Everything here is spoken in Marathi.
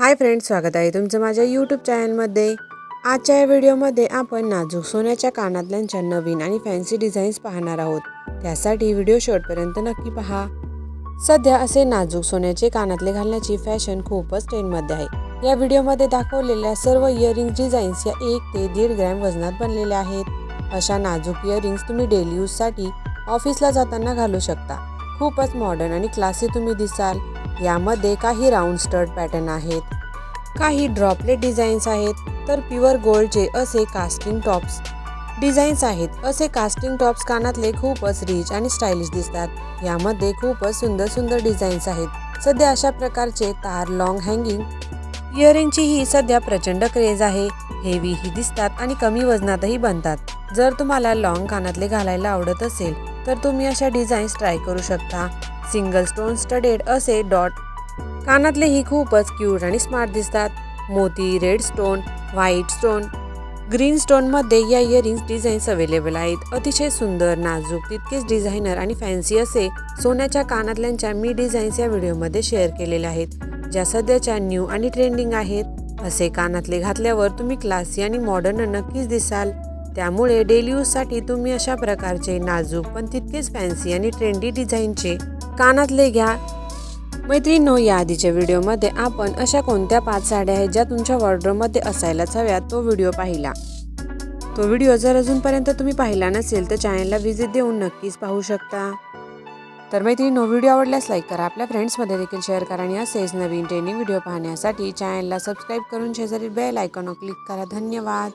हाय फ्रेंड्स स्वागत आहे तुमचं माझ्या यूट्यूब चॅनलमध्ये आजच्या या व्हिडिओमध्ये आपण नाजूक सोन्याच्या कानातल्यांच्या नवीन आणि फॅन्सी डिझाईन्स पाहणार आहोत. त्यासाठी व्हिडिओ शेवटपर्यंत नक्की पहा. सध्या असे नाजूक सोन्याचे कानातले घालण्याची फॅशन खूपच ट्रेंडमध्ये आहे. या व्हिडिओमध्ये दाखवलेल्या सर्व इयरिंग डिझाईन्स या एक ते दीड ग्रॅम वजनात बनलेल्या आहेत. अशा नाजूक इयरिंग्स तुम्ही डेली यूजसाठी ऑफिसला जाताना घालू शकता. खूपच मॉडर्न आणि क्लासी तुम्ही दिसाल. यामध्ये काही राऊंड स्टड पॅटर्न आहेत काही ड्रॉपलेट डिझाईन्स आहेत तर प्युअर गोल्डचे असे कास्टिंग टॉप्स. डिझाईन्स आहेत असे कास्टिंग टॉप्स कानातले खूपच रिच आणि स्टायलिश दिसतात. यामध्ये खूपच सुंदर सुंदर डिझाईन्स आहेत. सध्या अशा प्रकारचे तार लॉंग हँगिंग इयरिंगची ही सध्या प्रचंड क्रेज आहे. हेवी ही दिसतात आणि कमी वजनातही बनतात. जर तुम्हाला लॉंग कानातले घालायला आवडत असेल तर तुम्ही अशा डिझाईन्स ट्राय करू शकता. सिंगल स्टोन स्टडेड असे डॉट कानातले ही खूपच क्यूट आणि स्मार्ट दिसतात. मोती red stone white stone green स्टोनमध्ये या इयरिंग्स डिझाईन्स अवेलेबल आहेत. अतिशय सुंदर नाजूक तितकेच डिझायनर आणि फॅन्सी असे सोन्याच्या कानातल्यांच्या मी डिझाईन्स या व्हिडिओमध्ये शेअर केलेल्या आहेत. ज्या सध्याच्या न्यू आणि ट्रेंडिंग आहेत असे कानातले घातल्यावर तुम्ही क्लासी आणि मॉडर्न नक्कीच दिसाल. त्यामुळे डेली यूजसाठी तुम्ही अशा प्रकारचे नाजूक पण तितकेच फॅन्सी आणि ट्रेंडी डिझाईनचे कानातले घ्या. मैत्रिणींनो या आधीच्या व्हिडिओमध्ये आपण अशा कोणत्या पाच साड्या आहेत ज्या तुमच्या वॉर्डरोबमध्ये असायलाच हव्यात? तो व्हिडिओ पाहिला. तो व्हिडिओ जर अजूनपर्यंत तुम्ही पाहिला नसेल तर चॅनलला व्हिजिट देऊन नक्कीच पाहू शकता. तर मैत्रिणींनो व्हिडिओ आवडल्यास लाईक करा. आपल्या फ्रेंड्समध्ये देखील शेअर करा आणि असेच नवीन ट्रेनिंग व्हिडिओ पाहण्यासाठी चॅनलला सबस्क्राईब करून शेजारी बेल आयकॉनवर क्लिक करा. धन्यवाद.